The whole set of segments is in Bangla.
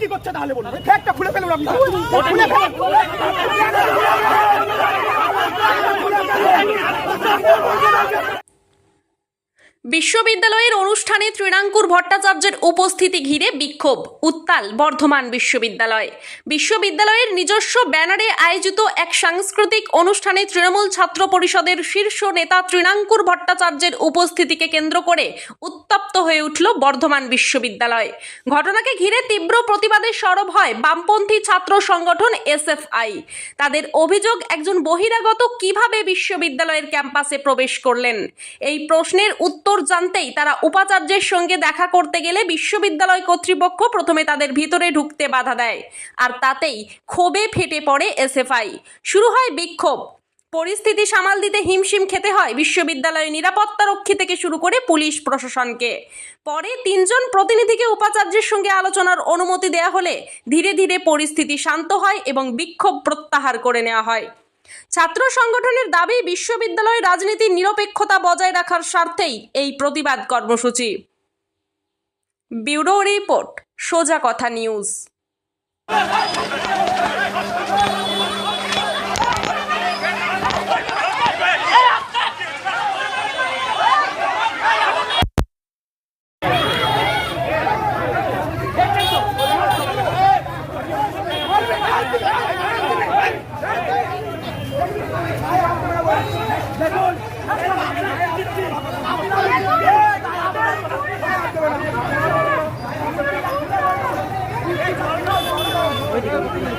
কি করছে তাহলে বলুন? ফ্যাক্টটা খুলে ফেলুন আপনি। খুলে ফেলুন। বিশ্ববিদ্যালয়ের অনুষ্ঠানে তৃণাঙ্কুর ভট্টাচার্যের উপস্থিতি ঘিরে বিক্ষোভ। উত্তাল বর্ধমান বিশ্ববিদ্যালয়। বিশ্ববিদ্যালয়ের নিজস্ব ব্যানারে আয়োজিত এক সাংস্কৃতিক অনুষ্ঠানে তৃণমূল ছাত্র পরিষদের শীর্ষ নেতা তৃণাঙ্কুর ভট্টাচার্যের উপস্থিতিকে কেন্দ্র করে উত্তপ্ত হয়ে উঠল বর্ধমান বিশ্ববিদ্যালয়। ঘটনাকে ঘিরে তীব্র প্রতিবাদে সরব হয় বামপন্থী ছাত্র সংগঠন এসএফআই। তাদের অভিযোগ, একজন বহিরাগত কীভাবে বিশ্ববিদ্যালয়ের ক্যাম্পাসে প্রবেশ করলেন? এই প্রশ্নের উত্তর জানতেই তারা উপাচার্যের সঙ্গে দেখা করতে গেলে বিশ্ববিদ্যালয় কর্তৃপক্ষ প্রথমে তাদের ভিতরে ঢুকতে বাধা দেয়। আর তাতেই ক্ষোভে ফেটে পড়ে এসএফআই। শুরু হয় বিক্ষোভ। পরিস্থিতি সামাল দিতে হিমশিম খেতে হয় বিশ্ববিদ্যালয়ের নিরাপত্তা রক্ষী থেকে শুরু করে পুলিশ প্রশাসনকে। পরে তিনজন প্রতিনিধিকে উপাচার্যের সঙ্গে আলোচনার অনুমতি দেয়া হলে ধীরে ধীরে পরিস্থিতি শান্ত হয় এবং বিক্ষোভ প্রত্যাহার করে নেওয়া হয়। ছাত্র সংগঠনের দাবি, বিশ্ববিদ্যালয় রাজনীতির নিরপেক্ষতা বজায় রাখার স্বার্থেই এই প্রতিবাদ কর্মসূচি। ব্যুরো রিপোর্ট, সোজা কথা নিউজ।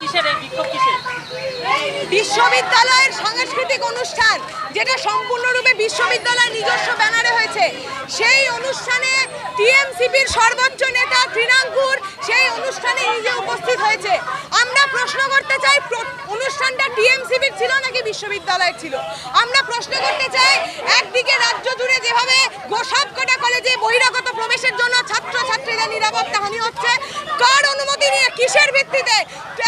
কিসের এই বিক্ষোভ কিসের বিশ্ববিদ্যালয়ের সাংস্কৃতিক অনুষ্ঠান, যেটা সম্পূর্ণরূপে বিশ্ববিদ্যালয়ের নিজস্ব ব্যানারে হয়েছে। সেই অনুষ্ঠানে টিএমসিপির সর্বোচ্চ নেতা তৃণাঙ্কুর সেই অনুষ্ঠানে নিজে উপস্থিত হয়েছে। আমরা প্রশ্ন করতে চাই অনুষ্ঠানটা টিএমসিপির ছিল নাকি বিশ্ববিদ্যালয়ের ছিল? আমরা প্রশ্ন করতে চাই, একদিকে রাজ্য জুড়ে যেভাবে গোসাবকোটা কলেজে বহিরাগত প্রবেশের জন্য ছাত্র নিরাপত্তা হানি হচ্ছে কার অনুমতি নিয়ে কিসের ভিত্তিতে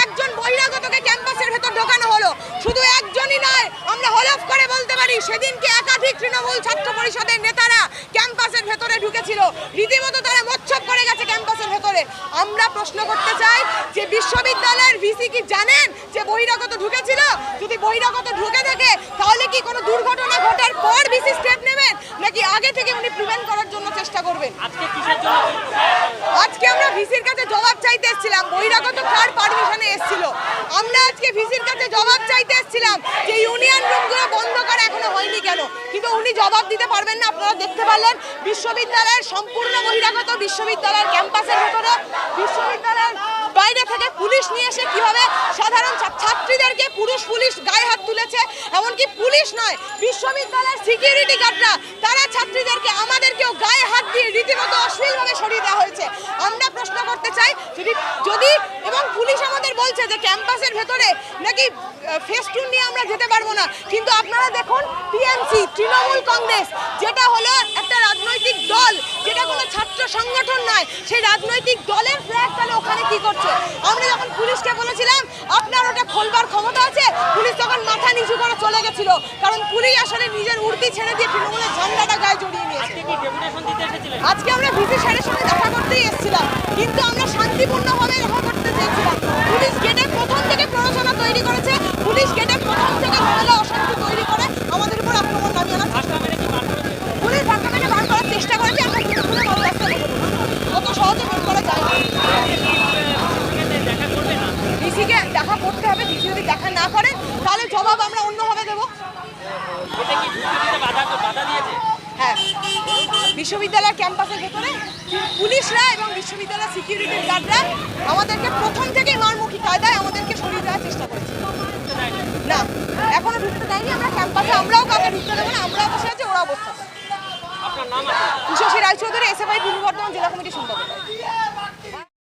একজন বহিরাগতকে ক্যাম্পাসের ভেতর ঢোকানো হলো শুধু একজনই নয় আমরা হলফ করে বলতে পারি সেদিনকে একাধিক তৃণমূল ছাত্র পরিষদের নেতারা ক্যাম্পাসের ভেতরে ঢুকেছিল। রীতিমতো তারা মোচ্ছব করে গেছে ক্যাম্পাসের ভেতরে। আমরা প্রশ্ন করতে চাই যে বিশ্ববিদ্যালয়ের ভিসি কি জানেন যে বহিরাগত ঢুকেছিল? যদি বহিরাগত ঢুকে থাকে তাহলে কি কোনো দুর্ঘটনা ঘটার পর ভিসি স্টেপ নেবেন? নাকি আগে থেকে উনি প্রিভেন্ট করার জন্য চেষ্টা করবেন? আজকে আজকে আমরা ভিসির কাছে জবাব চাইতে এসেছিলাম। বহিরাগত কার পারমিশনে এসেছিল? আমরা আজকে ভিসির কাছে জবাব চাইতে এসেছিলাম যে ইউনিয়ন রুমগুলো কেন কিন্তু উনি জবাব দিতে পারবেন না, আপনারা দেখতে পারলেন, বিশ্ববিদ্যালয়ের সম্পূর্ণ বহিরাগত বিশ্ববিদ্যালয়ের ক্যাম্পাসের ভেতরে, বিশ্ববিদ্যালয়ের বাইরে থেকে পুলিশ নিয়ে এসে কীভাবে সাধারণ ছাত্রীদেরকে পুরুষ পুলিশ গায়ে হাত তুলেছে, এমনকি পুলিশ নয়, বিশ্ববিদ্যালয়ের সিকিউরিটি গার্ডরা তারা ছাত্রীদেরকে আমাদেরকেও গায়ে হাত দিয়ে রীতিমতো অশ্লীলভাবে সরিয়ে দেওয়া হয়েছে। আমরা প্রশ্ন করতে চাই, যদি যদি এবং পুলিশ বলছে যে ক্যাম্পাসের ভেতরে নাকি ফেস্টুন নিয়ে আমরা যেতে পারব না। কিন্তু আপনারা দেখুন টিএমসি তৃণমূল কংগ্রেস যেটা হলো একটা রাজনৈতিক দল যেটা কোনো ছাত্র সংগঠন নয় সেই রাজনৈতিক দলের ফ্ল্যাগ তাহলে ওখানে কি করছে? আমরা যখন পুলিশকে বলেছিলাম আপনার ওটা খোলবার ক্ষমতা আছে? পুলিশ তখন মাথা নিচু করে চলে গেছিল কারণ পুলিশ আসলে নিজের উর্দি ছেড়ে দিয়ে তৃণমূলের ঝান্ডাটা গায়ে জড়িয়ে নিয়েছে। আজকে আমরা ভিসি স্যারের সঙ্গে দেখা করতেই এসেছিলাম কিন্তু আমরা শান্তিপূর্ণভাবে দেখা করতে চেয়েছিলাম পুলিশ গেটে প্রথম থেকে প্ররোচনা তৈরি করেছে পুলিশ গেটে প্রথম থেকে ঝামেলা অশান্তি তৈরি করে আমাদের উপর আক্রমণ নামিয়ে আনা ফার্স্ট মেরে কি বার করে দিয়েছে? পুলিশ ধাক্কা মেরে বার করার চেষ্টা করেছে আমরা ঘুরে ঘুরে ভালো রাস্তা দেখে অত সহজে বের করা যায় না সেখানে দেখা করবে না ডিসিকে দেখা করতে হবে ডিসি যদি দেখা না করে তাহলে জবাব আমরা অন্যভাবে দেবো। হ্যাঁ বিশ্ববিদ্যালয়ের ক্যাম্পাসের ভেতরে পুলিশরা এবং বিশ্ববিদ্যালয়ের সিকিউরিটি গার্ডরা আমাদেরকে প্রথম থেকেই মারমুখী কায়দায় আমাদেরকে সরিয়ে দেওয়ার চেষ্টা করেছে। না এখনও ঢুকতে দেয়নি আমরা ক্যাম্পাসে আমরাও কাউকে ঢুকতে দেবো না আমরাও বসে আছি ওরাও বসে আছে? উষসী রায়চৌধুরী এসএফআই পূর্ব বর্ধমান জেলা কমিটির সম্পাদক।